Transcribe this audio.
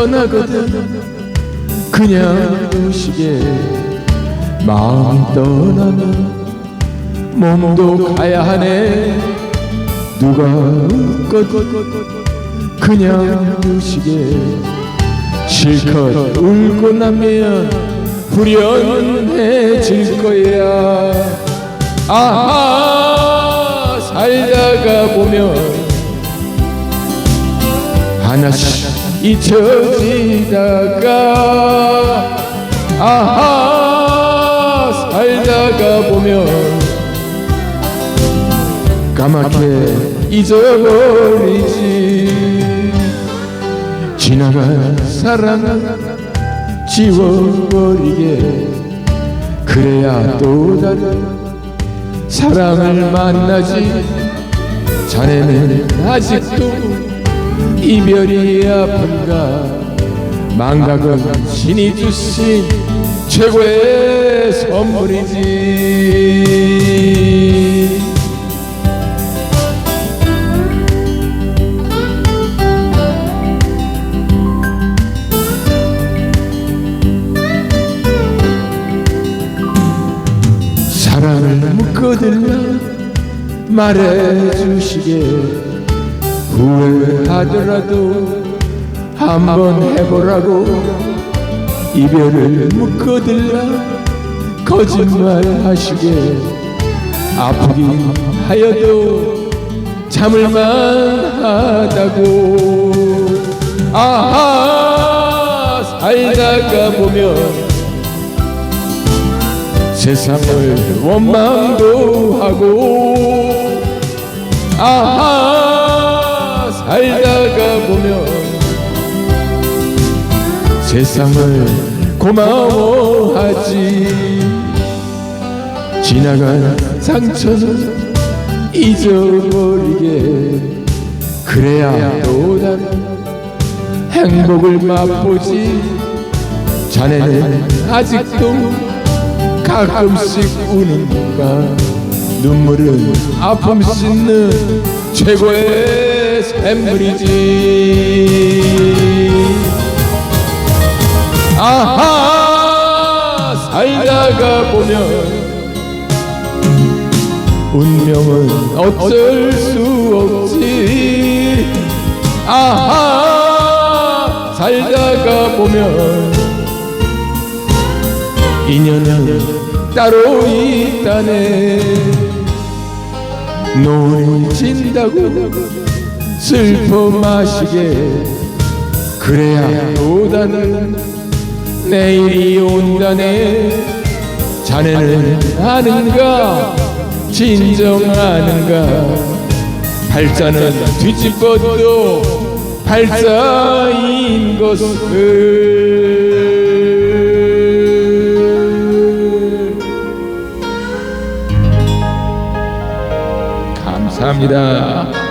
떠나거든. 그냥 무시게 마음이 떠나면 몸도 가야 하네. 누가 웃거든. 그냥 무시게 실컷 울고 나면 후련해질 거야. 아하 살다가 보면 하나씩 잊혀지다가 아하 살다가 보면 까맣게 잊어버리지. 지나간 사랑 지워버리게. 그래야 또 다른 사랑을 만나지. 자네는 아직도 이별이 아픈가? 망각은 신이 주신 최고의 선물이지. 사랑을 묶어들라 말해주시게 후회하더라도 한번 해보라고 이별을 묶어들라 거짓말하시게 아프긴 하여도 참을만 하다고. 아하 살다가 보면 세상을 원망도 하고. 아하 세상을 고마워하지. 지나간 상처는 잊어버리게. 그래야 또 다른 행복을 맛보지. 자네는 아직도 가끔씩 우는가. 눈물은 아픔 씻는 최고의 샘물이지 아하! 살다가 보면 운명은 어쩔 수 없지. 아하! 살다가 보면 인연은 따로 있다네. 노을 진다고 슬퍼 마시게 그래야 또 다른 내일이 온다네 자네는 아는가? 진정 아는가? 팔자는 뒤집어도 팔자인 것을. 감사합니다.